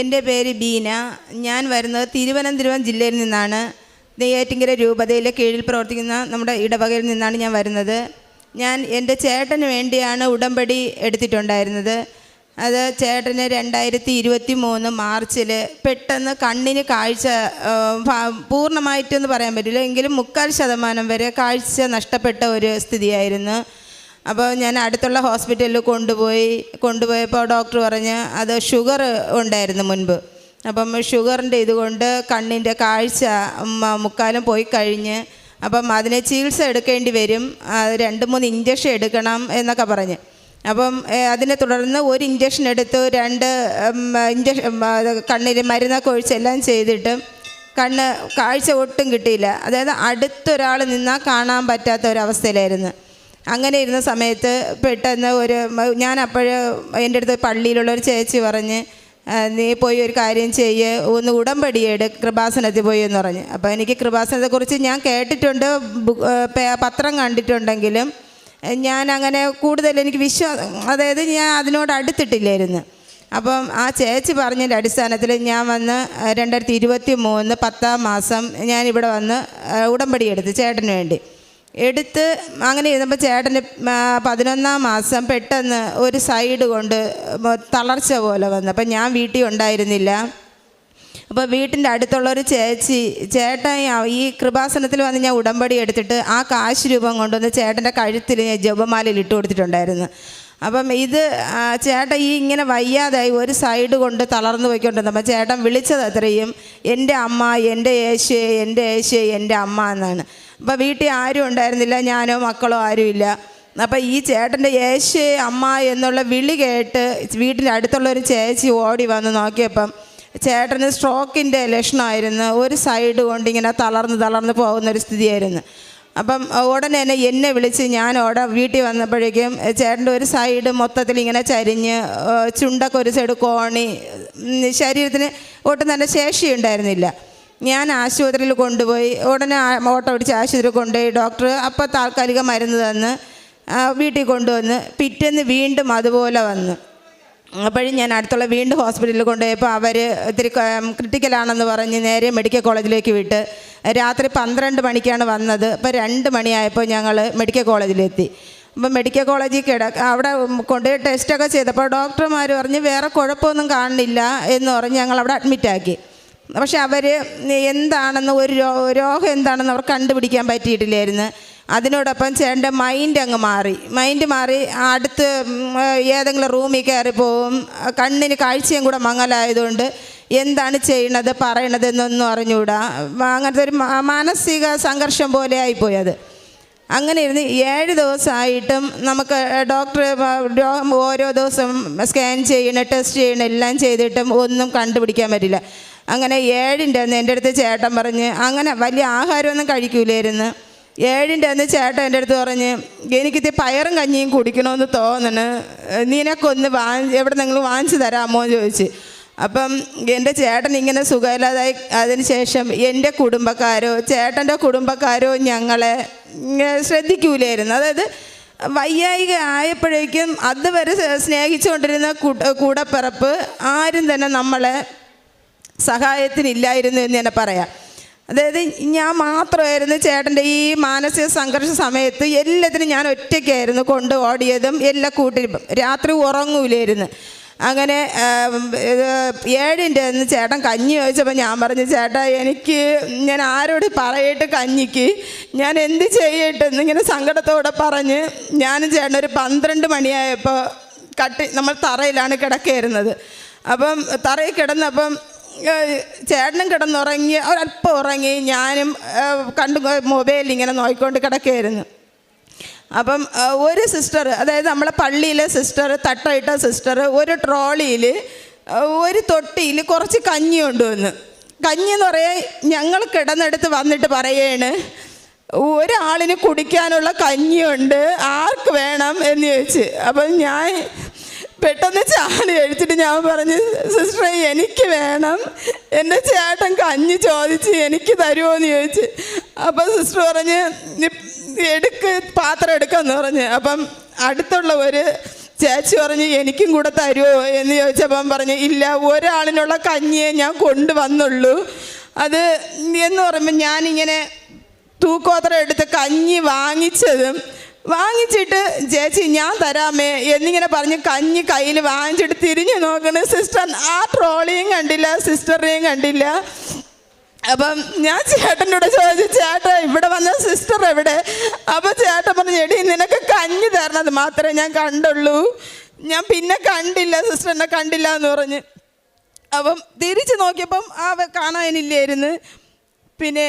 എന്റെ പേര് ബീന. ഞാൻ വരുന്നത് തിരുവനന്തപുരം ജില്ലയിൽ നിന്നാണ്. നെയ്യാറ്റിങ്കര രൂപതയിലെ കീഴിൽ പ്രവർത്തിക്കുന്ന നമ്മുടെ ഇടവകയിൽ നിന്നാണ് ഞാൻ വരുന്നത്. ഞാൻ എന്റെ ചേട്ടന് വേണ്ടിയാണ് ഉടമ്പടി എടുത്തിട്ടുണ്ടായിരുന്നത്. അത് ചേട്ടന് രണ്ടായിരത്തി ഇരുപത്തി മൂന്ന് മാർച്ചിൽ പെട്ടെന്ന് കണ്ണിന് കാഴ്ച പൂർണമായിട്ടൊന്നും പറയാൻ പറ്റില്ല. എങ്കിലും മുക്കാൽ ശതമാനം വരെ കാഴ്ച നഷ്ടപ്പെട്ട ഒരു സ്ഥിതിയായിരുന്നു. അപ്പോൾ ഞാൻ അടുത്തുള്ള ഹോസ്പിറ്റലിൽ കൊണ്ടുപോയി കൊണ്ടുപോയപ്പോൾ ഡോക്ടർ പറഞ്ഞ് അത് ഷുഗർ ഉണ്ടായിരുന്നു മുൻപ്. അപ്പം ഷുഗറിന്റെ ഇതുകൊണ്ട് കണ്ണിന്റെ കാഴ്ച മുക്കാലം പോയി കഴിഞ്ഞ് അപ്പം അതിനെ ചികിത്സ എടുക്കേണ്ടി വരും. രണ്ട് മൂന്ന് ഇഞ്ചക്ഷൻ എടുക്കണം എന്നൊക്കെ പറഞ്ഞ്. അപ്പം അതിനെ തുടർന്ന് ഒരു ഇഞ്ചക്ഷൻ എടുത്ത് രണ്ട് ഇഞ്ചക്ഷൻ കണ്ണിൽ മരുന്നൊക്കെ ഒഴിച്ചെല്ലാം ചെയ്തിട്ട് കണ്ണ് കാഴ്ച ഒട്ടും കിട്ടിയില്ല. അതായത് അടുത്തൊരാൾ നിന്നാൽ കാണാൻ പറ്റാത്ത ഒരവസ്ഥയിലായിരുന്നു അങ്ങനെ ഇരുന്ന സമയത്ത് പെട്ടെന്ന് ഒരു ഞാൻ അപ്പോൾ എന്റെ അടുത്ത് പള്ളിയിലുള്ള ഒരു ചേച്ചി പറഞ്ഞ് നീ പോയി ഒരു കാര്യം ചെയ്യ് ഒന്ന് ഉടമ്പടിയെട് കൃപാസനത്തിൽ പോയി എന്ന് പറഞ്ഞ്. അപ്പോൾ എനിക്ക് കൃപാസനത്തെക്കുറിച്ച് ഞാൻ കേട്ടിട്ടുണ്ട് പത്രം കണ്ടിട്ടുണ്ടെങ്കിലും ഞാൻ അങ്ങനെ കൂടുതൽ എനിക്ക് വിശ്വാസം അതായത് ഞാൻ അതിനോട് അടുത്തിട്ടില്ലായിരുന്നു. അപ്പം ആ ചേച്ചി പറഞ്ഞതിന്റെ അടിസ്ഥാനത്തിൽ ഞാൻ വന്ന് രണ്ടായിരത്തി ഇരുപത്തി മൂന്ന് പത്താം മാസം ഞാനിവിടെ വന്ന് ഉടമ്പടി എടുത്ത് ചേട്ടന് വേണ്ടി. എടുത്ത് അങ്ങനെ ഇരുന്നപ്പോൾ ചേട്ടന് പതിനൊന്നാം മാസം പെട്ടെന്ന് ഒരു സൈഡ് കൊണ്ട് തളർച്ച പോലെ വന്നു. അപ്പം ഞാൻ വീട്ടിൽ ഉണ്ടായിരുന്നില്ല. അപ്പോൾ വീട്ടിന്റെ അടുത്തുള്ളൊരു ചേച്ചി ചേട്ടൻ ഈ കൃപാസനത്തിൽ വന്ന് ഞാൻ ഉടമ്പടി എടുത്തിട്ട് ആ കാശ് രൂപം കൊണ്ടുവന്ന് ചേട്ടന്റെ കഴുത്തിൽ ഞാൻ ജപമാലയിൽ ഇട്ട് കൊടുത്തിട്ടുണ്ടായിരുന്നു. അപ്പം ഇത് ചേട്ടൻ ഈ ഇങ്ങനെ വയ്യാതായി ഒരു സൈഡ് കൊണ്ട് തളർന്നു പോയിക്കൊണ്ടിരുന്നപ്പോൾ ചേട്ടൻ വിളിച്ചത് അത്രയും എന്റെ അമ്മ എന്റെ യേശു എന്റെ യേശു എന്റെ അമ്മ എന്നാണ്. അപ്പോൾ വീട്ടിൽ ആരും ഉണ്ടായിരുന്നില്ല ഞാനോ മക്കളോ ആരുമില്ല അപ്പോൾ ഈ ചേട്ടന്റെ യേശു അമ്മ എന്നുള്ള വിളി കേട്ട് വീട്ടിന്റെ അടുത്തുള്ള ഒരു ചേച്ചി ഓടി വന്ന് നോക്കിയപ്പം ചേട്ടന് സ്ട്രോക്കിന്റെ ലക്ഷണമായിരുന്നു. ഒരു സൈഡ് കൊണ്ട് ഇങ്ങനെ തളർന്ന് തളർന്ന് പോകുന്ന ഒരു സ്ഥിതിയായിരുന്നു. അപ്പം ഉടനെ തന്നെ എന്നെ വിളിച്ച് ഞാൻ ഓടെ വീട്ടിൽ വന്നപ്പോഴേക്കും ചേട്ടന്റെ ഒരു സൈഡ് മൊത്തത്തിൽ ഇങ്ങനെ ചരിഞ്ഞ് ചുണ്ടൊക്കെ ഒരു സൈഡ് കോണി ശരീരത്തിന് ഒട്ടും തന്നെ ശേഷി ഉണ്ടായിരുന്നില്ല ഞാൻ ആശുപത്രിയിൽ കൊണ്ടുപോയി. ഉടനെ ഓട്ടോ പിടിച്ച് ആശുപത്രിയിൽ കൊണ്ടുപോയി. ഡോക്ടർ അപ്പോൾ താൽക്കാലിക മരുന്ന് തന്ന് വീട്ടിൽ കൊണ്ടുവന്ന് പിറ്റേന്ന് വീണ്ടും അതുപോലെ വന്നു. അപ്പോഴും ഞാൻ അടുത്തുള്ള വീണ്ടും ഹോസ്പിറ്റലിൽ കൊണ്ടുപോയപ്പോൾ അവർ ഇത്തിരി ക്രിട്ടിക്കലാണെന്ന് പറഞ്ഞ് നേരെ മെഡിക്കൽ കോളേജിലേക്ക് വിട്ട് രാത്രി പന്ത്രണ്ട് മണിക്കാണ് വന്നത്. അപ്പോൾ രണ്ട് മണിയായപ്പോൾ ഞങ്ങൾ മെഡിക്കൽ കോളേജിലെത്തി. അപ്പം മെഡിക്കൽ കോളേജിൽ കിട അവിടെ കൊണ്ടുപോയി ടെസ്റ്റൊക്കെ ചെയ്തപ്പോൾ ഡോക്ടർമാർ പറഞ്ഞ് വേറെ കുഴപ്പമൊന്നും കാണുന്നില്ല എന്ന് പറഞ്ഞ് ഞങ്ങൾ അവിടെ അഡ്മിറ്റാക്കി പക്ഷെ അവർ എന്താണെന്ന് ഒരു രോഗം എന്താണെന്ന് അവർ കണ്ടുപിടിക്കാൻ പറ്റിയിട്ടില്ലായിരുന്നു. അതിനോടൊപ്പം ചേട്ടന്റെ മൈൻഡ് അങ്ങ് മാറി. മൈൻഡ് മാറി അടുത്ത് ഏതെങ്കിലും റൂമിൽ കയറി പോവും. കണ്ണിന് കാഴ്ചയും കൂടെ മങ്ങലായതുകൊണ്ട് എന്താണ് ചെയ്യണത് പറയണത് എന്നൊന്നും അറിഞ്ഞുകൂടാ. അങ്ങനത്തെ ഒരു മാനസിക സംഘർഷം പോലെ ആയിപ്പോയി അത് അങ്ങനെ ഇരുന്ന് ഏഴ് ദിവസമായിട്ടും നമുക്ക് ഡോക്ടർ ഓരോ ദിവസം സ്കാൻ ചെയ്യണം ടെസ്റ്റ് ചെയ്യണം എല്ലാം ചെയ്തിട്ടും ഒന്നും കണ്ടുപിടിക്കാൻ പറ്റില്ല. അങ്ങനെ ഏഴിന്റെ അന്ന് എന്റെ അടുത്ത് ചേട്ടൻ പറഞ്ഞ് അങ്ങനെ വലിയ ആഹാരമൊന്നും കഴിക്കൂലായിരുന്നു. ഏഴിന്റെ അന്ന് ചേട്ടൻ എന്റെ അടുത്ത് പറഞ്ഞ് എനിക്കിത് പയറും കഞ്ഞിയും കുടിക്കണമെന്ന് തോന്നണ്. നിനക്കൊന്ന് വാങ്ങി എവിടെ നിങ്ങൾ വാങ്ങിച്ചു തരാമോ? എന്ന് ചോദിച്ച്. അപ്പം എന്റെ ചേട്ടൻ ഇങ്ങനെ സുഖമില്ലാതായി അതിന് ശേഷം എന്റെ കുടുംബക്കാരോ ചേട്ടന്റെ കുടുംബക്കാരോ ഞങ്ങളെ ശ്രദ്ധിക്കൂലായിരുന്നു. അതായത് വയ്യായിക ആയപ്പോഴേക്കും അതുവരെ സ്നേഹിച്ചുകൊണ്ടിരുന്ന കൂടപ്പിറപ്പ് ആരും തന്നെ നമ്മളെ സഹായത്തിനില്ലായിരുന്നു എന്ന് തന്നെ പറയാം. അതായത് ഞാൻ മാത്രമായിരുന്നു ചേട്ടന്റെ ഈ മാനസിക സംഘർഷ സമയത്ത് എല്ലാത്തിനും ഞാൻ ഒറ്റയ്ക്കായിരുന്നു കൊണ്ട് ഓടിയതും എല്ലാം കൂട്ടിലും. രാത്രി ഉറങ്ങൂലായിരുന്നു. അങ്ങനെ ഏഴിന്റെ ചേട്ടൻ കഞ്ഞി ചോദിച്ചപ്പോൾ ഞാൻ പറഞ്ഞു ചേട്ടാ എനിക്ക് ഞാൻ ആരോട് പറയട്ട് കഞ്ഞിക്ക്? ഞാൻ എന്ത് ചെയ്യട്ടെ ഇങ്ങനെ സങ്കടത്തോടെ പറഞ്ഞ് ഞാനും ചേട്ടൻ ഒരു പന്ത്രണ്ട് മണിയായപ്പോൾ കട്ടി നമ്മൾ തറയിലാണ് കിടക്കായിരുന്നത് അപ്പം തറയിൽ കിടന്നപ്പം ചേട്ടനും കിടന്നുറങ്ങി ഒരല്പം ഉറങ്ങി ഞാനും കണ്ടു മൊബൈലിൽ ഇങ്ങനെ നോക്കിക്കൊണ്ട് കിടക്കുകയായിരുന്നു അപ്പം ഒരു സിസ്റ്റർ അതായത് നമ്മളെ പള്ളിയിലെ സിസ്റ്റർ തട്ടയിട്ട സിസ്റ്റർ ഒരു ട്രോളിയിൽ ഒരു തൊട്ടിയിൽ കുറച്ച് കഞ്ഞി കൊണ്ടുവന്ന്. കഞ്ഞി എന്ന് പറയാൻ ഞങ്ങൾ കിടന്നെടുത്ത് വന്നിട്ട് പറയാണ് ഒരാളിന് കുടിക്കാനുള്ള കഞ്ഞിയുണ്ട് ആർക്ക് വേണം? എന്ന് ചോദിച്ച്. അപ്പം ഞാൻ പെട്ടെന്ന് ചാടി കഴിച്ചിട്ട് ഞാൻ പറഞ്ഞു സിസ്റ്ററെ എനിക്ക് വേണം. എന്റെ ചേട്ടൻ കഞ്ഞി ചോദിച്ച് എനിക്ക് തരുമോ എന്ന് ചോദിച്ച്. അപ്പം സിസ്റ്റർ പറഞ്ഞ് "നി- എടുക്ക് പാത്രം എടുക്കാന്ന് പറഞ്ഞ്. അപ്പം അടുത്തുള്ള ഒരു ചേച്ചി പറഞ്ഞ് എനിക്കും കൂടെ തരുമോ എന്ന് ചോദിച്ചപ്പം പറഞ്ഞ് ഇല്ല ഒരാളിനുള്ള കഞ്ഞിയെ ഞാൻ കൊണ്ടുവന്നുള്ളൂ. അത് എന്ന് പറയുമ്പോൾ ഞാനിങ്ങനെ തൂക്കോത്രം എടുത്ത് കഞ്ഞി വാങ്ങിച്ചതും വാങ്ങിച്ചിട്ട് ചേച്ചി ഞാൻ തരാമേ എന്നിങ്ങനെ പറഞ്ഞ് കഞ്ഞി കയ്യിൽ വാങ്ങിച്ചിട്ട് തിരിഞ്ഞു നോക്കണ. സിസ്റ്റർ ആ ട്രോളിയും കണ്ടില്ല സിസ്റ്ററേയും കണ്ടില്ല. അപ്പം ഞാൻ ചേട്ടനോട് ചോദിച്ചു ചേട്ടാ ഇവിടെ വന്ന സിസ്റ്റർ എവിടെ? അപ്പം ചേട്ടൻ പറഞ്ഞു എടി നിനക്ക് കഞ്ഞി തരണത് മാത്രമേ ഞാൻ കണ്ടുള്ളൂ. ഞാൻ പിന്നെ കണ്ടില്ല സിസ്റ്ററിനെ കണ്ടില്ല എന്ന് പറഞ്ഞ്. അപ്പം തിരിച്ച് നോക്കിയപ്പം ആ കാണാനില്ലായിരുന്നു. പിന്നെ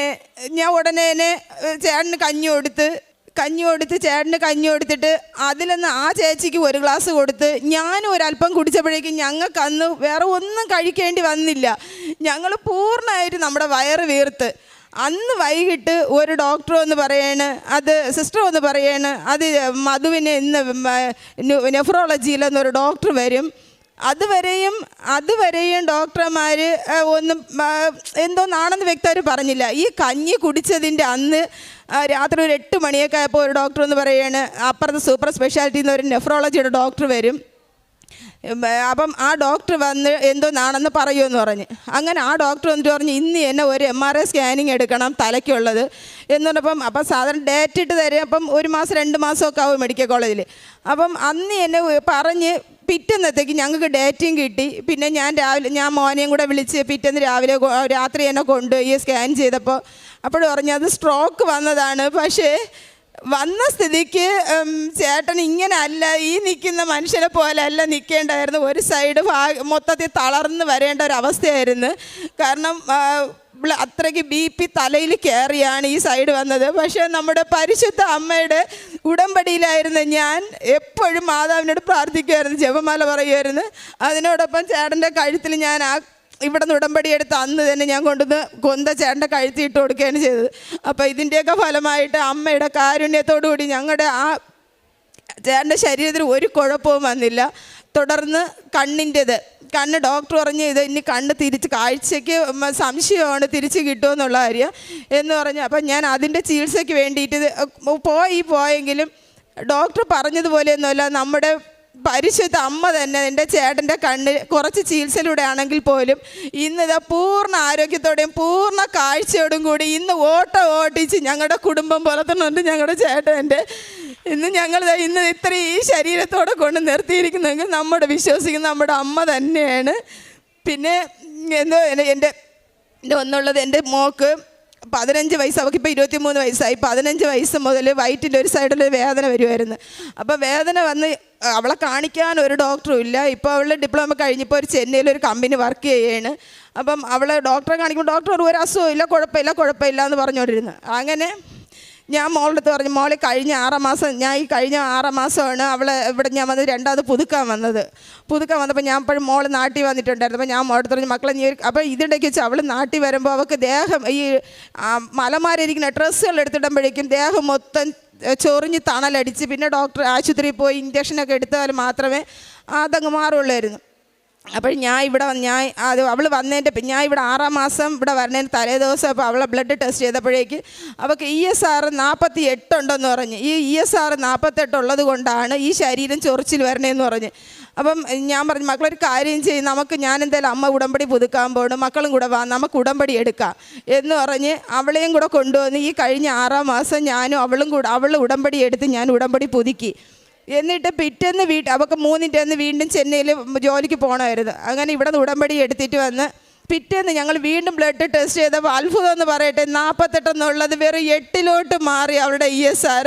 ഞാൻ ഉടനെ തന്നെ ചേട്ടന് കഞ്ഞി കൊടുത്ത് കഞ്ഞി കൊടുത്ത് ചേട്ടന് കഞ്ഞി കൊടുത്തിട്ട് അതിലൊന്ന് ആ ചേച്ചിക്ക് ഒരു ഗ്ലാസ് കൊടുത്ത് ഞാനും ഒരല്പം കുടിച്ചപ്പോഴേക്കും ഞങ്ങൾക്ക് അന്ന് വേറെ ഒന്നും കഴിക്കേണ്ടി വന്നില്ല. ഞങ്ങൾ പൂർണമായിട്ട് നമ്മുടെ വയറ് വീർത്ത്. അന്ന് വൈകിട്ട് ഒരു ഡോക്ടർ ഒന്ന് പറയാണ് അത് സിസ്റ്റർ ഒന്ന് പറയാണ് അത് മധുവിന് ഇന്ന് നെഫ്രോളജിയിലെന്നൊരു ഡോക്ടർ വരും. അതുവരെയും അതുവരെയും ഡോക്ടർമാർ ഒന്നും എന്തോന്നാണെന്ന് വ്യക്തമായിട്ട് പറഞ്ഞില്ല. ഈ കഞ്ഞി കുടിച്ചതിന്റെ അന്ന് രാത്രി ഒരു എട്ട് മണിയൊക്കെ ആയപ്പോൾ ഒരു ഡോക്ടർ എന്ന് പറയുകയാണ് അപ്പുറത്ത് സൂപ്പർ സ്പെഷ്യാലിറ്റി എന്ന് ഒരു നെഫ്രോളജിയുടെ ഡോക്ടർ വരും. അപ്പം ആ ഡോക്ടർ വന്ന് എന്തോന്നാണെന്ന് പറയുമെന്ന് പറഞ്ഞ്. അങ്ങനെ ആ ഡോക്ടർ വന്നിട്ട് പറഞ്ഞ് ഇന്ന് എന്നെ ഒരു എം ആർ ഐ സ്കാനിങ് എടുക്കണം തലയ്ക്കുള്ളത്. എന്ന് പറഞ്ഞപ്പം അപ്പം സാധാരണ ഡേറ്റ് ഇട്ട് തരും അപ്പം ഒരു മാസം രണ്ട് മാസമൊക്കെ ആവും മെഡിക്കൽ കോളേജിൽ അപ്പം അന്ന് എന്നെ പറഞ്ഞ് പിറ്റന്നത്തേക്ക് ഞങ്ങൾക്ക് ഡേറ്റും കിട്ടി. പിന്നെ ഞാൻ രാവിലെ ഞാൻ മോനെയും കൂടെ വിളിച്ച് പിറ്റേന്ന് രാവിലെ രാത്രി എന്നെ കൊണ്ടുപോയി സ്കാൻ ചെയ്തപ്പോൾ അപ്പോൾ പറഞ്ഞു അത് സ്ട്രോക്ക് വന്നതാണ്. പക്ഷേ വന്ന സ്ഥിതിക്ക് ചേട്ടൻ ഇങ്ങനെ അല്ല ഈ നിൽക്കുന്ന മനുഷ്യനെ പോലെ അല്ല നിൽക്കേണ്ടായിരുന്നു. ഒരു സൈഡ് മൊത്തത്തിൽ തളർന്ന് വരേണ്ട ഒരു അവസ്ഥയായിരുന്നു. കാരണം അത്രയ്ക്ക് ബി പി തലയിൽ കയറിയാണ് ഈ സൈഡ് വന്നത്. പക്ഷേ നമ്മുടെ പരിശുദ്ധ അമ്മയുടെ ഉടമ്പടിയിലായിരുന്നു ഞാൻ എപ്പോഴും മാതാവിനോട് പ്രാർത്ഥിക്കുമായിരുന്നു ജപമാല പറയുമായിരുന്നു. അതിനോടൊപ്പം ചേട്ടന്റെ കഴുത്തിൽ ഞാൻ ആ ഇവിടെ നിന്ന് ഉടമ്പടി എടുത്ത് അന്ന് തന്നെ ഞാൻ കൊണ്ടുവന്ന് കൊന്ത ചേട്ടന്റെ കഴുത്തി ഇട്ട് കൊടുക്കുകയാണ് ചെയ്തത്. അപ്പോൾ ഇതിന്റെയൊക്കെ ഫലമായിട്ട് അമ്മയുടെ കാരുണ്യത്തോടു കൂടി ഞങ്ങളുടെ ആ ചേട്ടന്റെ ശരീരത്തിൽ ഒരു കുഴപ്പവും വന്നില്ല. തുടർന്ന് കണ്ണിന്റെത് കണ്ണ് ഡോക്ടർ പറഞ്ഞ് ഇത് ഇനി കണ്ണ് തിരിച്ച് കാഴ്ചയ്ക്ക് സംശയമാണ് തിരിച്ച് കിട്ടുമെന്നുള്ള കാര്യം എന്ന് പറഞ്ഞ്. അപ്പം ഞാൻ അതിന്റെ ചികിത്സയ്ക്ക് വേണ്ടിയിട്ട് പോയി പോയെങ്കിലും ഡോക്ടർ പറഞ്ഞതുപോലെയൊന്നുമല്ല. നമ്മുടെ പരിശുദ്ധ അമ്മ തന്നെ എന്റെ ചേട്ടന്റെ കണ്ണിൽ കുറച്ച് ചികിത്സയിലൂടെ ആണെങ്കിൽ പോലും ഇന്ന് ഇതാ പൂർണ ആരോഗ്യത്തോടെയും പൂർണ കാഴ്ചയോടും കൂടി ഇന്ന് ഓട്ടം ഓട്ടിച്ച് ഞങ്ങളുടെ കുടുംബം പുലർത്തുന്നുണ്ട് ഞങ്ങളുടെ ചേട്ടന്റെ ഇന്ന് ഞങ്ങൾ ഇന്ന് ഇത്ര ഈ ശരീരത്തോടെ കൊണ്ട് നിർത്തിയിരിക്കുന്നെങ്കിൽ നമ്മുടെ വിശ്വസിക്കുന്ന നമ്മുടെ അമ്മ തന്നെയാണ്. പിന്നെ എന്തോ എന്റെ എന്റെ ഒന്നുള്ളത് എന്റെ മോക്ക് പതിനഞ്ച് വയസ്സ് അവൾക്ക് ഇപ്പോൾ ഇരുപത്തിമൂന്ന് വയസ്സായി. പതിനഞ്ച് വയസ്സ് മുതൽ വയറ്റിന്റെ ഒരു സൈഡിൽ വേദന വരുമായിരുന്നു അപ്പോൾ വേദന വന്ന് അവളെ കാണിക്കാൻ ഒരു ഡോക്ടറും ഇല്ല. ഇപ്പോൾ അവൾ ഡിപ്ലോമ കഴിഞ്ഞപ്പോൾ ഒരു ചെന്നൈയിൽ ഒരു കമ്പനി വർക്ക് ചെയ്യാണ്. അപ്പം അവളെ ഡോക്ടറെ കാണിക്കുമ്പോൾ ഡോക്ടർ ഒരു ഇല്ല കുഴപ്പമില്ല കുഴപ്പമില്ല എന്ന് പറഞ്ഞുകൊണ്ടിരുന്നു അങ്ങനെ ഞാൻ മോളുടെ അടുത്ത് പറഞ്ഞു മോളെ കഴിഞ്ഞ ആറാം മാസം ഞാൻ ഈ കഴിഞ്ഞ ആറാം മാസമാണ് അവളെ ഇവിടെ ഞാൻ വന്നത് രണ്ടാമത് പുതുക്കാൻ വന്നത്. പുതുക്കാൻ വന്നപ്പോൾ ഞാൻ അപ്പോഴും മോൾ നാട്ടിൽ വന്നിട്ടുണ്ടായിരുന്നു. അപ്പോൾ ഞാൻ മോളെ പറഞ്ഞു മക്കളെ നീ അപ്പോൾ ഇതിടയ്ക്ക് വെച്ച് അവൾ നാട്ടിൽ വരുമ്പോൾ അവൾക്ക് ദേഹം ഈ മലമാരിയിരിക്കുന്ന ഡ്രസ്സുകൾ എടുത്തിടുമ്പോഴേക്കും ദേഹം മൊത്തം ചൊറിഞ്ഞ് തണലടിച്ച് പിന്നെ ഡോക്ടർ ആശുപത്രിയിൽ പോയി ഇഞ്ചക്ഷനൊക്കെ എടുത്താൽ മാത്രമേ അതങ്ങ് മാറുള്ളായിരുന്നു അപ്പോൾ ഞാൻ ഇവിടെ ഞാൻ അത് അവൾ വന്നതിന്റെ ഞാൻ ഇവിടെ ആറാം മാസം ഇവിടെ വരണേന്റെ തലേ ദിവസം അപ്പോൾ അവളെ ബ്ലഡ് ടെസ്റ്റ് ചെയ്തപ്പോഴേക്ക് അവൾക്ക് ഇ എസ് ആർ നാൽപ്പത്തി എട്ടുണ്ടെന്ന് പറഞ്ഞ്. ഈ ഇ എസ് ആർ നാൽപ്പത്തെട്ട് ഉള്ളത് കൊണ്ടാണ് ഈ ശരീരം ചൊറിച്ചിൽ വരണേന്ന് പറഞ്ഞ്. അപ്പം ഞാൻ പറഞ്ഞു മക്കളൊരു കാര്യം ചെയ്യും. നമുക്ക് ഞാൻ എന്തായാലും അമ്മ ഉടമ്പടി പുതുക്കാൻ പോകണം മക്കളും കൂടെ വാ. നമുക്ക് ഉടമ്പടി എടുക്കാം. എന്ന് പറഞ്ഞ് അവളെയും കൂടെ കൊണ്ടുവന്ന് ഈ കഴിഞ്ഞ ആറാം മാസം ഞാനും അവളും കൂടെ അവൾ ഉടമ്പടി എടുത്ത് ഞാൻ ഉടമ്പടി പുതുക്കി. എന്നിട്ട് പിറ്റേന്ന് വീട്ട് അവൾക്ക് മൂന്നിന്റെ അന്ന് വീണ്ടും ചെന്നൈയിൽ ജോലിക്ക് പോകണമായിരുന്നു അങ്ങനെ ഇവിടെ നിന്ന് ഉടമ്പടി എടുത്തിട്ട് വന്ന് പിറ്റേന്ന് ഞങ്ങൾ വീണ്ടും ബ്ലഡ് ടെസ്റ്റ് ചെയ്തപ്പോൾ അത്ഭുതം എന്ന് പറയട്ടെ നാൽപ്പത്തെട്ടെന്നുള്ളത് വെറും എട്ടിലോട്ട് മാറി അവരുടെ ഇ എസ് ആർ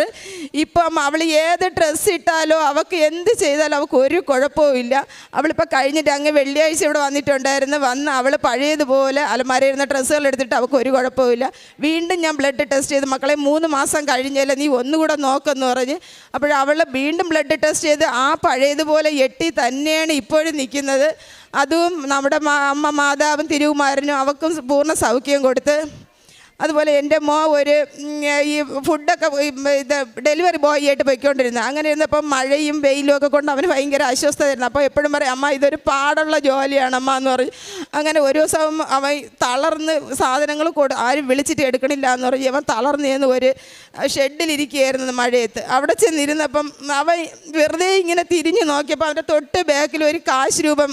ഇപ്പം അവൾ ഏത് ഡ്രസ്സ് ഇട്ടാലോ അവൾക്ക് എന്ത് ചെയ്താലും അവൾക്ക് ഒരു കുഴപ്പവും ഇല്ല. അവളിപ്പോൾ കഴിഞ്ഞിട്ട് അങ്ങ് വെള്ളിയാഴ്ച ഇവിടെ വന്നിട്ടുണ്ടായിരുന്നു. വന്ന് അവൾ പഴയതുപോലെ അലമാരയിരുന്ന ഡ്രസ്സുകൾ എടുത്തിട്ട് അവൾക്ക് ഒരു കുഴപ്പമില്ല വീണ്ടും ഞാൻ ബ്ലഡ് ടെസ്റ്റ് ചെയ്ത് മക്കളെ മൂന്ന് മാസം കഴിഞ്ഞാൽ നീ ഒന്നുകൂടെ നോക്കെന്ന് പറഞ്ഞ് അപ്പോൾ വീണ്ടും ബ്ലഡ് ടെസ്റ്റ് ചെയ്ത് ആ പഴയതുപോലെ എട്ടി തന്നെയാണ് ഇപ്പോഴും നിൽക്കുന്നത്. അതും നമ്മുടെ അമ്മ മാതാവും തിരുവുമാരനും അവക്കും പൂർണ സൗഖ്യം കൊടുത്ത് അതുപോലെ എന്റെ മോ ഒരു ഈ ഫുഡൊക്കെ ഇത് ഡെലിവറി ബോയ് ആയിട്ട് പോയിക്കൊണ്ടിരുന്നത്. അങ്ങനെ ഇരുന്നപ്പം മഴയും വെയിലും ഒക്കെ കൊണ്ട് അവന് ഭയങ്കര അസ്വസ്ഥതയായിരുന്നു. അപ്പോൾ എപ്പോഴും പറയും അമ്മ ഇതൊരു പാടുള്ള ജോലിയാണ് അമ്മ എന്ന് പറഞ്ഞു അങ്ങനെ ഒരു ദിവസം അവൻ തളർന്ന് സാധനങ്ങൾ കൊടു ആരും വിളിച്ചിട്ട് എടുക്കണില്ല എന്ന് പറഞ്ഞ് അവൻ തളർന്ന് ചെന്ന് ഒരു ഷെഡിലിരിക്കുകയായിരുന്നു മഴയത്ത്. അവിടെ ചെന്നിരുന്നപ്പം അവൻ വെറുതെ ഇങ്ങനെ തിരിഞ്ഞു നോക്കിയപ്പോൾ അവന്റെ തൊട്ട് ബാക്കിൽ ഒരു കാശ് രൂപം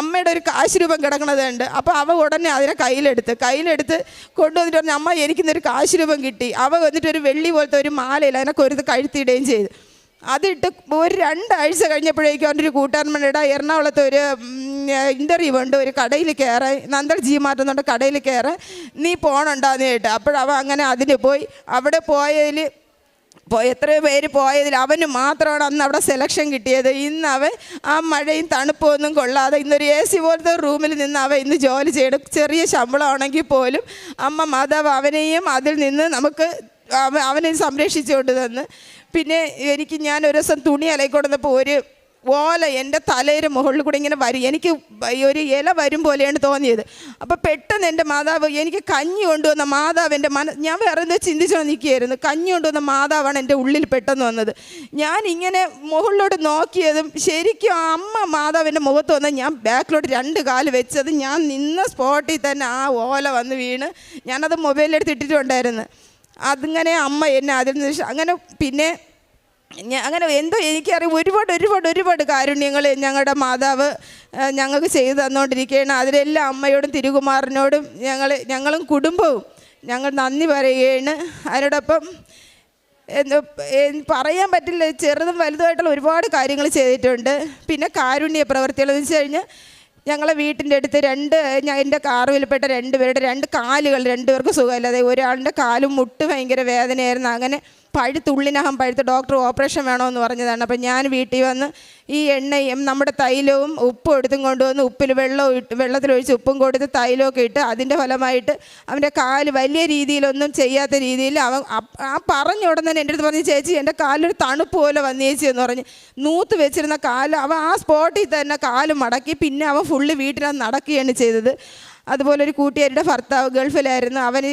അമ്മയുടെ ഒരു കാശ് രൂപം കിടക്കണതുണ്ട്. അപ്പോൾ അവ ഉടനെ അതിനെ കയ്യിലെടുത്ത് കയ്യിലെടുത്ത് കൊണ്ടുവന്നിട്ട് പറഞ്ഞു അമ്മ എനിക്കിന്നൊരു കാശ് രൂപം കിട്ടി. അവ വന്നിട്ട് ഒരു വെള്ളി പോലത്തെ ഒരു മാലയിൽ അതിനെ കൊരുത്ത് കഴുത്തിടുകയും ചെയ്തു. അതിട്ട് ഒരു രണ്ടാഴ്ച കഴിഞ്ഞപ്പോഴേക്കും അവന്റെ ഒരു കൂട്ടാൻമണിയുടെ എറണാകുളത്ത് ഒരു ഇന്റർവ്യൂ ഉണ്ട്. ഒരു കടയിൽ കയറാൻ നന്ദൽ ജി മാറ്റുന്നുണ്ട് കടയിൽ കയറാൻ നീ പോകണുണ്ടാന്ന് കേട്ട്. അപ്പോഴവ അങ്ങനെ അതിന് പോയി. അവിടെ പോയതിൽ എത്രയോ പേര് പോയതിൽ അവന് മാത്രമാണ് അന്ന് അവിടെ സെലക്ഷൻ കിട്ടിയത്. ഇന്ന് അവൻ ആ മഴയും തണുപ്പും ഒന്നും കൊള്ളാതെ ഇന്നൊരു എ സി പോലത്തെ റൂമിൽ നിന്ന് അവൻ ഇന്ന് ജോലി ചെയ്യണം. ചെറിയ ശമ്പളമാണെങ്കിൽ പോലും അമ്മ മാതാവ് അവനെയും അതിൽ നിന്ന് നമുക്ക് അവ- അവനെ സംരക്ഷിച്ചുകൊണ്ട് തന്ന്. പിന്നെ എനിക്ക് ഞാൻ ഒരു ദിവസം തുണി അലയിക്കൊടുന്നപ്പോൾ ഒരു ഓല എന്റെ തലയിൽ മുകളിൽ കൂടെ ഇങ്ങനെ വരും. എനിക്ക് ഒരു ഇല വരും പോലെയാണ് തോന്നിയത്. അപ്പോൾ പെട്ടെന്ന് എന്റെ മാതാവ് എനിക്ക് കഞ്ഞി കൊണ്ടുവന്ന മാതാവ് എന്റെ മന ഞാൻ വേറെ എന്തോ ചിന്തിച്ചോ നിൽക്കുകയായിരുന്നു. കഞ്ഞി കൊണ്ടുവന്ന മാതാവാണ് എന്റെ ഉള്ളിൽ പെട്ടെന്ന് വന്നത്. ഞാൻ ഇങ്ങനെ മുകളിലോട്ട് നോക്കിയതും ശരിക്കും അമ്മ മാതാവിന്റെ മുഖത്ത് വന്ന ഞാൻ ബാക്കിലോട്ട് രണ്ട് കാൽ വെച്ചത് ഞാൻ നിന്ന സ്പോട്ടിൽ തന്നെ ആ ഓല വന്ന് വീണ് ഞാനത് മൊബൈലിലെടുത്ത് ഇട്ടിട്ടുണ്ടായിരുന്നു. അതിങ്ങനെ അമ്മ എന്നെ അതിൽ നിന്ന് അങ്ങനെ പിന്നെ അങ്ങനെ എന്തോ എനിക്കറിയാം. ഒരുപാട് ഒരുപാട് ഒരുപാട് കാരുണ്യങ്ങൾ ഞങ്ങളുടെ മാതാവ് ഞങ്ങൾക്ക് ചെയ്തു തന്നുകൊണ്ടിരിക്കുകയാണ് അതിലെല്ലാം അമ്മയോടും തിരുകുമാറിനോടും ഞങ്ങൾ ഞങ്ങളും കുടുംബവും ഞങ്ങൾ നന്ദി പറയുകയാണ്. അതിനോടൊപ്പം പറയാൻ പറ്റില്ല ചെറുതും വലുതുമായിട്ടുള്ള ഒരുപാട് കാര്യങ്ങൾ ചെയ്തിട്ടുണ്ട്. പിന്നെ കാരുണ്യ പ്രവർത്തികൾ എന്ന് വെച്ച് കഴിഞ്ഞാൽ ഞങ്ങളെ വീട്ടിന്റെ അടുത്ത് രണ്ട് ഞാൻ എന്റെ വിലപ്പെട്ട രണ്ട് പേരുടെ രണ്ട് കാലുകൾ രണ്ടുപേർക്ക് സുഖമില്ലാതെ ഒരാളുടെ കാലും മുട്ട് ഭയങ്കര വേദനയായിരുന്നു. അങ്ങനെ പഴുത്തുള്ളിനകം പഴുത്ത് ഡോക്ടർ ഓപ്പറേഷൻ വേണമെന്ന് പറഞ്ഞതാണ്. അപ്പം ഞാൻ വീട്ടിൽ വന്ന് ഈ എണ്ണയും നമ്മുടെ തൈലവും ഉപ്പും എടുത്തും കൊണ്ടുവന്ന് ഉപ്പിൽ വെള്ളവും ഇട്ട് വെള്ളത്തിലൊഴിച്ച് ഉപ്പും കൊടുത്ത് തൈലമൊക്കെ ഇട്ട് അതിന്റെ ഫലമായിട്ട് അവന്റെ കാൽ വലിയ രീതിയിലൊന്നും ചെയ്യാത്ത രീതിയിൽ അവൻ ആ പറഞ്ഞ ഉടൻ തന്നെ എന്റെ അടുത്ത് പറഞ്ഞു ചേച്ചി എന്റെ കാലൊരു തണുപ്പ് പോലെ വന്നു ചേച്ചി എന്ന് പറഞ്ഞ് നൂത്ത് വെച്ചിരുന്ന കാൽ അവൻ ആ സ്പോട്ടിൽ തന്നെ കാൽ മടക്കി പിന്നെ അവൻ ഫുള്ള് വീട്ടിലത് നടക്കുകയാണ് ചെയ്തത്. അതുപോലെ ഒരു കൂട്ടുകാരുടെ ഭർത്താവ് ഗൾഫിലായിരുന്നു. അവന്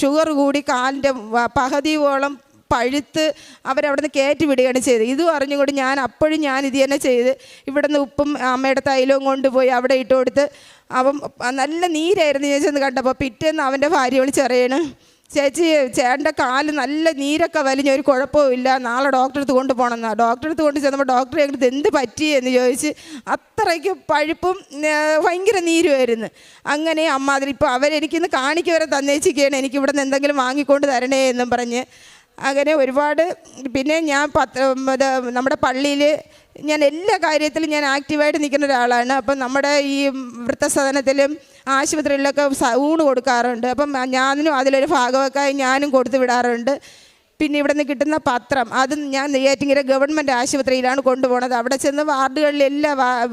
ഷുഗർ കൂടി കാലിന്റെ പകുതിയോളം പഴുത്ത് അവരവിടെ നിന്ന് കയറ്റി വിടുകയാണ് ചെയ്തത്. ഇതും അറിഞ്ഞുകൊണ്ട് ഞാൻ അപ്പോഴും ഞാൻ ഇത് തന്നെ ചെയ്ത് ഇവിടെ നിന്ന് ഉപ്പും അമ്മയുടെ തൈലവും കൊണ്ടുപോയി അവിടെ ഇട്ട് കൊടുത്ത് അവൻ നല്ല നീരായിരുന്നു ഞാൻ ചെന്ന് കണ്ടപ്പോൾ. പിറ്റേന്ന് അവന്റെ ഭാര്യ വിളിച്ചറിയണ് ചേച്ചി ചേട്ടന്റെ കാൽ നല്ല നീരൊക്കെ വലിഞ്ഞ ഒരു കുഴപ്പവും ഇല്ല. നാളെ ഡോക്ടറെ അടുത്ത് കൊണ്ടുപോകണമെന്നാണ് ഡോക്ടറെ അടുത്ത് കൊണ്ട് ചെന്നപ്പോൾ ഡോക്ടർ ഞങ്ങൾക്ക് എന്ത് പറ്റി? എന്ന് ചോദിച്ച് അത്രയ്ക്ക് പഴുപ്പും ഭയങ്കര നീരുമായിരുന്നു. അങ്ങനെ അമ്മ അതിലിപ്പോൾ അവരെനിക്കിന്ന് കാണിക്കുവരെ തന്നേച്ചിരിക്കുകയാണ്. എനിക്കിവിടെ നിന്ന് എന്തെങ്കിലും വാങ്ങിക്കൊണ്ട് തരണേ എന്നും പറഞ്ഞ് അങ്ങനെ ഒരുപാട് പിന്നെ ഞാൻ പത്ത് ഇത് നമ്മുടെ പള്ളിയിൽ ഞാൻ എല്ലാ കാര്യത്തിലും ഞാൻ ആക്റ്റീവായിട്ട് നിൽക്കുന്ന ഒരാളാണ്. അപ്പം നമ്മുടെ ഈ വൃത്തസദനത്തിലും ആശുപത്രികളിലൊക്കെ ഊണ് കൊടുക്കാറുണ്ട്. അപ്പം ഞാനും അതിലൊരു ഭാഗമൊക്കെ ഞാനും കൊടുത്തു വിടാറുണ്ട്. പിന്നെ ഇവിടെ നിന്ന് കിട്ടുന്ന പത്രം അത് ഞാൻ നെയ്യാറ്റിങ്കര ഗവൺമെന്റ് ആശുപത്രിയിലാണ് കൊണ്ടുപോകുന്നത് അവിടെ ചെന്ന് വാർഡുകളിൽ എല്ലാ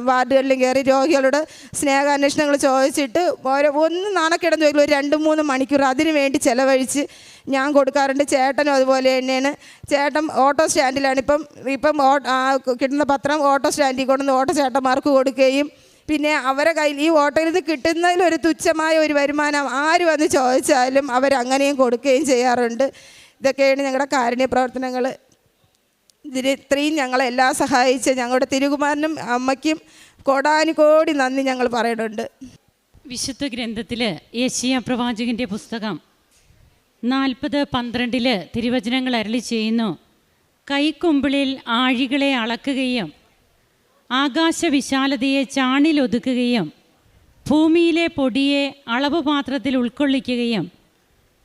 വാർഡുകളിലും കയറി രോഗികളോട് സ്നേഹാന്വേഷണങ്ങൾ ചോദിച്ചിട്ട് ഓരോ ഒന്ന് നാണക്കിടന്ന് ചോദിക്കും ഒരു രണ്ട് മൂന്ന് മണിക്കൂർ അതിനു വേണ്ടി ചിലവഴിച്ച് ഞാൻ കൊടുക്കാറുണ്ട്. ചേട്ടനും അതുപോലെ തന്നെയാണ്. ചേട്ടൻ ഓട്ടോ സ്റ്റാൻഡിലാണ്. ഇപ്പം ഇപ്പം കിട്ടുന്ന പത്രം ഓട്ടോ സ്റ്റാൻഡിൽ കൊണ്ടുവന്ന് ഓട്ടോ ചേട്ടന്മാർക്ക് കൊടുക്കുകയും പിന്നെ അവരെ കയ്യിൽ ഈ ഓട്ടോയിൽ നിന്ന് കിട്ടുന്നതിലൊരു തുച്ഛമായ ഒരു വരുമാനം ആര് വന്ന് ചോദിച്ചാലും അവരങ്ങനെയും കൊടുക്കുകയും ചെയ്യാറുണ്ട്. ഇതൊക്കെയാണ് ഞങ്ങളുടെ കാരുണ്യ പ്രവർത്തനങ്ങൾ ഇത്രയും ഞങ്ങളെല്ലാം സഹായിച്ച് ഞങ്ങളുടെ തിരുകുമാരനും അമ്മയ്ക്കും കോടാനുകോടി നന്ദി ഞങ്ങൾ പറയുന്നുണ്ട്. വിശുദ്ധ ഗ്രന്ഥത്തിൽ യേശിയ പ്രവാചകന്റെ പുസ്തകം നാൽപ്പത് പന്ത്രണ്ടിൽ തിരുവചനങ്ങൾ അരളി ചെയ്യുന്നു. കൈക്കുമ്പിളിൽ ആഴികളെ അളക്കുകയും ആകാശവിശാലതയെ ചാണിലൊതുക്കുകയും ഭൂമിയിലെ പൊടിയെ അളവ് പാത്രത്തിൽ ഉൾക്കൊള്ളിക്കുകയും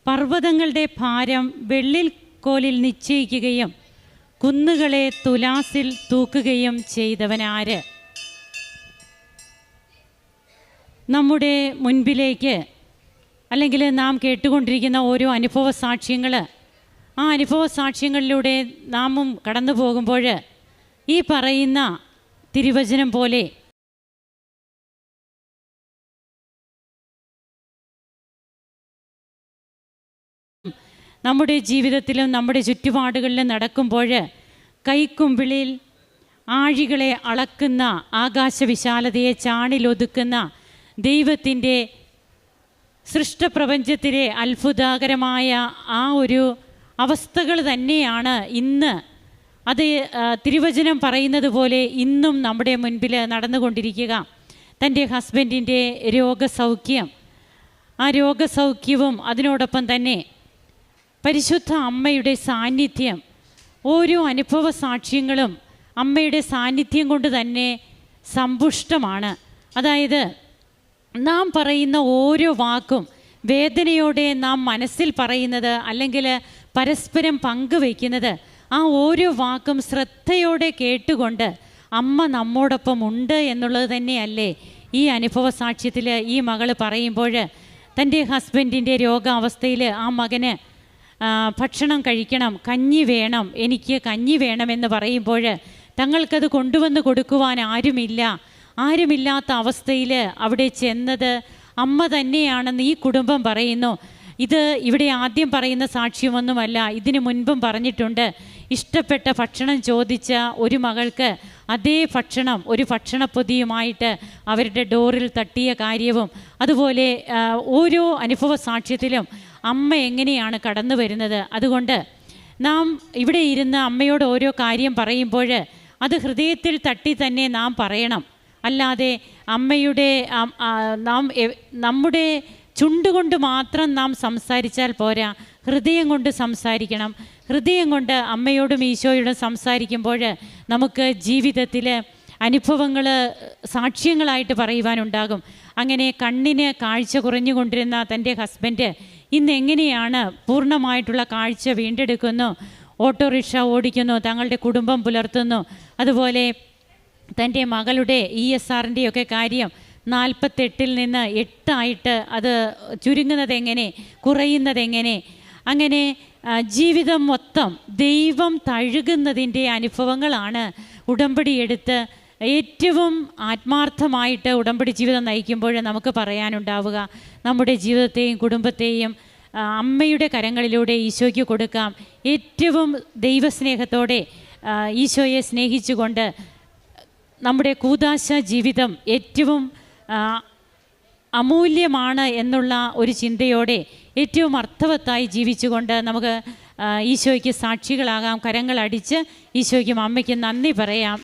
പർവതങ്ങളുടെ ഭാരം വെള്ളിൽ കോലിൽ നിശ്ചയിക്കുകയും കുന്നുകളെ തുലാസിൽ തൂക്കുകയും ചെയ്തവനാര്? നമ്മുടെ മുൻപിലേക്ക് അല്ലെങ്കിൽ നാം കേട്ടുകൊണ്ടിരിക്കുന്ന ഓരോ അനുഭവ സാക്ഷ്യങ്ങൾ ആ അനുഭവ സാക്ഷ്യങ്ങളിലൂടെ നാമും കടന്നു പോകുമ്പോൾ ഈ പറയുന്ന തിരുവചനം പോലെ നമ്മുടെ ജീവിതത്തിലും നമ്മുടെ ചുറ്റുപാടുകളിലും നടക്കുമ്പോൾ കൈക്കുമ്പിളിൽ ആഴികളെ അളക്കുന്ന ആകാശവിശാലതയെ ചാണിലൊതുക്കുന്ന ദൈവത്തിന്റെ സൃഷ്ടപ്രപഞ്ചത്തിലെ അത്ഭുതകരമായ ആ ഒരു അവസ്ഥകൾ തന്നെയാണ് ഇന്ന്. അത് തിരുവചനം പറയുന്നത് പോലെ ഇന്നും നമ്മുടെ മുൻപിൽ നടന്നുകൊണ്ടിരിക്കുക. തന്റെ ഹസ്ബൻഡിന്റെ രോഗസൗഖ്യം. ആ രോഗസൗഖ്യവും അതിനോടൊപ്പം തന്നെ പരിശുദ്ധ അമ്മയുടെ സാന്നിധ്യം ഓരോ അനുഭവ സാക്ഷ്യങ്ങളും അമ്മയുടെ സാന്നിധ്യം കൊണ്ട് തന്നെ സമ്പുഷ്ടമാണ്. അതായത് നാം പറയുന്ന ഓരോ വാക്കും വേദനയോടെ നാം മനസ്സിൽ പറയുന്നത് അല്ലെങ്കിൽ പരസ്പരം പങ്കുവയ്ക്കുന്നത് ആ ഓരോ വാക്കും ശ്രദ്ധയോടെ കേട്ടുകൊണ്ട് അമ്മ നമ്മോടൊപ്പം ഉണ്ട് എന്നുള്ളത് തന്നെയല്ലേ ഈ അനുഭവ സാക്ഷ്യത്തിൽ ഈ മകൾ പറയുമ്പോൾ തന്റെ ഹസ്ബൻഡിന്റെ രോഗാവസ്ഥയിൽ ആ മകന് ഭക്ഷണം കഴിക്കണം കഞ്ഞി വേണം എനിക്ക് കഞ്ഞി വേണമെന്ന് പറയുമ്പോൾ തങ്ങൾക്കത് കൊണ്ടുവന്ന് കൊടുക്കുവാൻ ആരുമില്ല. ആരുമില്ലാത്ത അവസ്ഥയിൽ അവിടെ ചെന്നത് അമ്മ തന്നെയാണെന്ന് ഈ കുടുംബം പറയുന്നു. ഇത് ഇവിടെ ആദ്യം പറയുന്ന സാക്ഷ്യമൊന്നുമല്ല ഇതിനു മുൻപും പറഞ്ഞിട്ടുണ്ട്. ഇഷ്ടപ്പെട്ട ഭക്ഷണം ചോദിച്ച ഒരു മകൾക്ക് അതേ ഭക്ഷണം ഒരു ഭക്ഷണപ്പൊതിയുമായിട്ട് അവരുടെ ഡോറിൽ തട്ടിയ കാര്യവും അതുപോലെ ഓരോ അനുഭവ സാക്ഷ്യത്തിലും അമ്മ എങ്ങനെയാണ് കടന്നു വരുന്നത്? അതുകൊണ്ട് നാം ഇവിടെ ഇരുന്ന് അമ്മയോട് ഓരോ കാര്യം പറയുമ്പോൾ അത് ഹൃദയത്തിൽ തട്ടി തന്നെ നാം പറയണം. അല്ലാതെ അമ്മയുടെ നാം നമ്മുടെ ചുണ്ടുകൊണ്ട് മാത്രം നാം സംസാരിച്ചാൽ പോരാ. ഹൃദയം കൊണ്ട് സംസാരിക്കണം. ഹൃദയം കൊണ്ട് അമ്മയോടും ഈശോയോടും സംസാരിക്കുമ്പോൾ നമുക്ക് ജീവിതത്തിൽ അനുഭവങ്ങൾ സാക്ഷ്യങ്ങളായിട്ട് പറയുവാനുണ്ടാകും. അങ്ങനെ കണ്ണിന് കാഴ്ച കുറഞ്ഞുകൊണ്ടിരുന്ന തന്റെ ഹസ്ബൻഡ് ഇന്ന് എങ്ങനെയാണ് പൂർണമായിട്ടുള്ള കാഴ്ച വീണ്ടെടുക്കുന്നു? ഓട്ടോറിക്ഷ ഓടിക്കുന്നു തങ്ങളുടെ കുടുംബം പുലർത്തുന്നു. അതുപോലെ തന്റെ മകളുടെ ഇ എസ് ആറിന്റെയൊക്കെ കാര്യം നാൽപ്പത്തെട്ടിൽ നിന്ന് എട്ടായിട്ട് അത് ചുരുങ്ങുന്നത് എങ്ങനെ കുറയുന്നത് എങ്ങനെ അങ്ങനെ ജീവിതം മൊത്തം ദൈവം തഴുകുന്നതിന്റെ അനുഭവങ്ങളാണ് ഉടമ്പടി എടുത്ത് ഏറ്റവും ആത്മാർത്ഥമായിട്ട് ഉടമ്പടി ജീവിതം നയിക്കുമ്പോൾ നമുക്ക് പറയാനുണ്ടാവുക നമ്മുടെ ജീവിതത്തെയും കുടുംബത്തെയും അമ്മയുടെ കരങ്ങളിലൂടെ ഈശോയ്ക്ക് കൊടുക്കാം. ഏറ്റവും ദൈവസ്നേഹത്തോടെ ഈശോയെ സ്നേഹിച്ചുകൊണ്ട് നമ്മുടെ കൂതാശ ജീവിതം ഏറ്റവും അമൂല്യമാണ് എന്നുള്ള ഒരു ചിന്തയോടെ ഏറ്റവും അർത്ഥവത്തായി ജീവിച്ചുകൊണ്ട് നമുക്ക് ഈശോയ്ക്ക് സാക്ഷികളാകാം. കരങ്ങളടിച്ച് ഈശോയ്ക്കും അമ്മയ്ക്കും നന്ദി പറയാം.